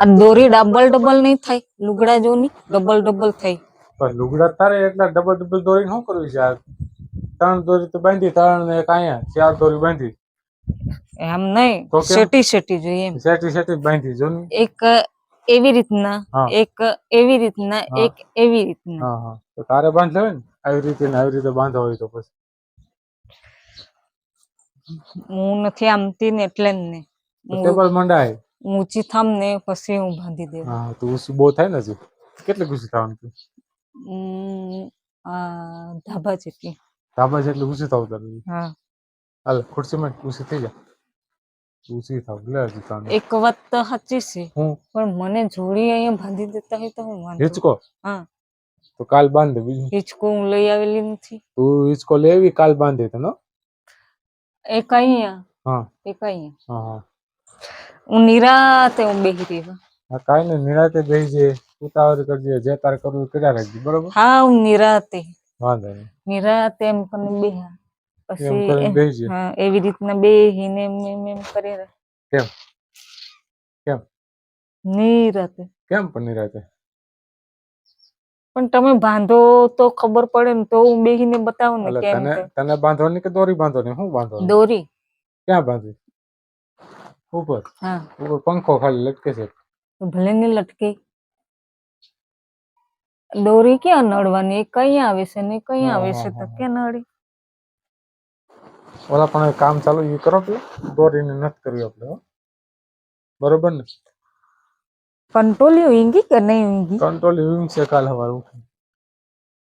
આ દોરી double double નહીં થાય લુગડા જોની ડબલ ડબલ થઈ. પણ લુગડા તારે એટલા ડબલ ડબલ દોરી શું કરવી છે? આ ત્રણ દોરી તો બાંધી ત્રણ ને અહીંયા ચાર દોરી બાંધી. એમ નહીં સેટી સેટી જોઈએ એમ. સેટી સેટી બાંધી જો એક એવી રીતના એક એવી રીતના એક એવી રીતના. હા હા. તો તારે બાંધ લેવાય ને આવી રીતે ને આવી રીતે બાંધવા હોય તો પછી. હું નથી આમતી ને એટલે જ ને. ટેબલ મંડાય. ઊંચી થામ ને પછી હું બાંધી દેવું. હા તો ઉસી બહુ થાય ને હજી? કેટલી ઊંચી થવાનું હતું? ધાબા જેટલી. ધાબા જેટલી ઉસી થાવ તારે? હા. હાલ ખુરશીમાં ઉસી થઈ જા. ઊંચી થાવ એટલે હજી તાને. એક વાત તો સાચી છે પણ મને જોડી અહીંયા બાંધી દેતા હોય તો હું વાંધો હિચકો? હા. તો કાલ બાંધ દે બીજું? હિચકો હું લઈ આવેલી નથી. તું હિચકો લેવી કાલ બાંધે તને એક અહીંયા. હા. એક અહીંયા. હા હા. હું નિરાતે હું બેહી રહી હા કાઈ નહીં નિરાતે બેહી જે ઉતાવળ કરજે જે તારે કરવું કર્યા રાખજે બરોબર? હા હું નિરાતે. વાંધો નહીં. નિરાતે એમ કરીને બેહા પછી હા એવી રીતના બેહીને એમ એમ એમ કરી. કેમ? કેમ? નિરાતે. કેમ પણ નિરાતે? પણ તમે બાંધો તો ખબર પડે ને તો હું બેહીને બતાવું ને કેમ તને બાંધો તને બાંધવાની કે દોરી બાંધવાની? હું બાંધો દોરી. ક્યાં બાંધવી? ઉપર. હા. ઉપર પંખો ખાલી લટકે છે. ભલે ને લટકે. દોરી ક્યાં નડવાની? એ કઈ આવે છે ને કઈ આવે છે તો કે નડે? ઓલા પણ કામ ચાલુ એ કરો પેલા. દોરીને નથી કરવી આપણે બરોબર ને? કંટ્રોલી ઊંઘી કે નહીં ઊંઘી? કંટ્રોલ ઊંઘશે કાલ હવાર ઉઠી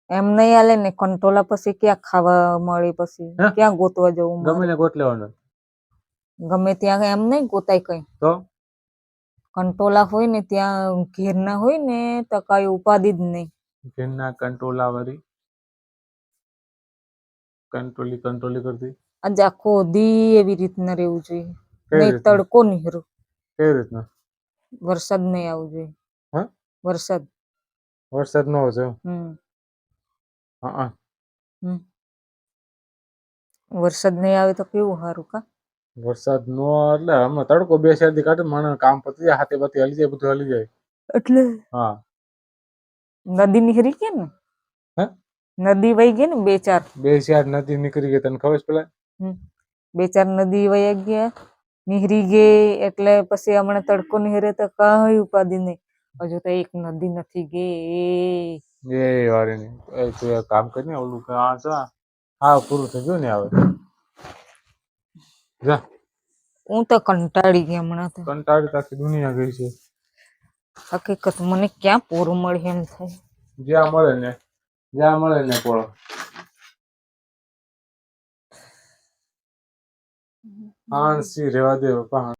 એમ નહીં આલે ને કંટ્રોલા પછી ક્યાં ખાવા મળે પછી? ક્યાં ગોતવા જવું ગમે ને ગોત લેવાનો. ગમે ત્યાં એમ નહીં ગોતાય કઈ. તો? કંટ્રોલા હોય ને ત્યાં ઘેરના હોય ને તો કઈ ઉપાધિ જ નહીં. ઘેરના કંટ્રોલા વાળી કંટ્રોલી કંટ્રોલી કરતી? આજે આખો દી એવી રીતના રહેવું જોઈએ. નહીં તડકો નીહરો કઈ રીતના? વરસાદ નહીં આવવું જોઈએ. હા? વરસાદ. વરસાદ નો હોય હમ. હા વરસાદ નહીં આવે તો કેવું સારું કા? વરસાદ નો એટલે હમણાં તડકો બે ચાર દી કાઢે માણસ કામ પતી જાય હાથે પાથે હલી જાય બધું હલી જાય. એટલે? હા. નદી નીકળી ગઈ ને? હે? નદી વહી ગઈ ને બે ચાર? બે ચાર નદી નીકળી ગઈ તને ખબર છે પેલા? હમ. બે ચાર નદી વહી ગયા નીહરી ગઈ એટલે પછી હમણાં તડકો નીહરે તો કઈ ઉપાધિ નહીં. હજુ તો એક નદી નથી ગઈ. એ વારે નહીં. એ તું એક કામ કરી ને ઓલું કે આ હા પૂરું થઈ ગયું ને હવે. જા. હું તો કંટાળી ગઈ હમણાં તો. કંટાળી તાકી દુનિયા ગઈ છે. હકીકત મને ક્યાં પૂરું મળે એમ થાય. જ્યાં મળે ને જ્યાં મળે ને પોળો હા સી રેવા દે પપ્પા